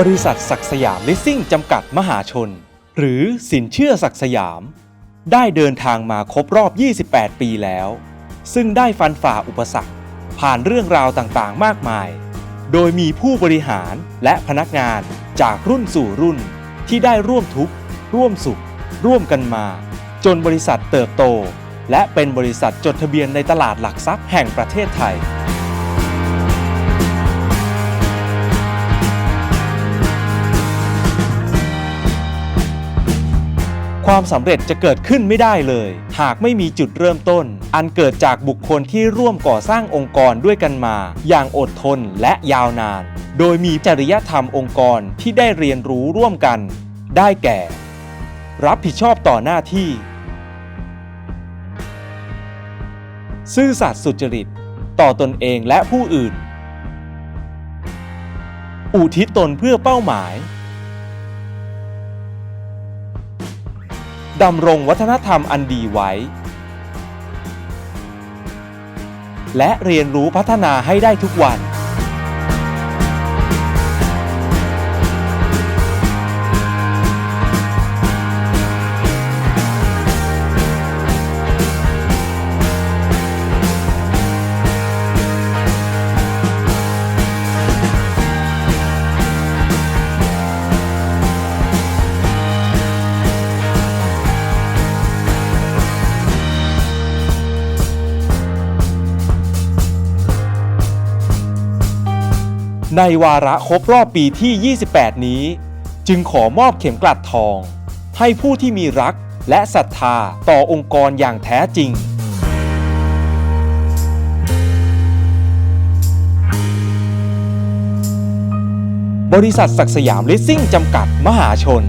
บริษัทศักสยามลิสซิ่งจำกัดมหาชน หรือสินเชื่อศักสยาม ได้เดินทางมาครบรอบ 28 ปีแล้ว ซึ่งได้ฟันฝ่าอุปสรรค ผ่านเรื่องราวต่างๆ มากมาย โดยมีผู้บริหารและพนักงานจากรุ่นสู่รุ่น ที่ได้ร่วมทุกข์ ร่วมสุข ร่วมกันมา จนบริษัทเติบโต และเป็นบริษัทจดทะเบียนในตลาดหลักทรัพย์แห่งประเทศไทย ความสำเร็จจะเกิดขึ้นไม่ได้เลย หากไม่มีจุดเริ่มต้น อันเกิดจากบุคคลที่ร่วมก่อสร้างองค์กรด้วยกันมา อย่างอดทนและยาวนาน โดยมีจริยธรรมองค์กรที่ได้เรียนรู้ร่วมกัน ได้แก่ รับผิดชอบต่อหน้าที่ ซื่อสัตย์สุจริต ต่อตนเองและผู้อื่น อุทิศตนเพื่อเป้าหมาย ดำรงวัฒนธรรมอันดีไว้ และเรียนรู้พัฒนาให้ได้ทุกวัน ในวาระครบรอบปีที่ 28 นี้ จึงขอมอบเข็มกลัดทอง ให้ผู้ที่มีรักและศรัทธาต่อองค์กรอย่างแท้จริง บริษัทศักสยามลิสซิ่งจำกัดมหาชน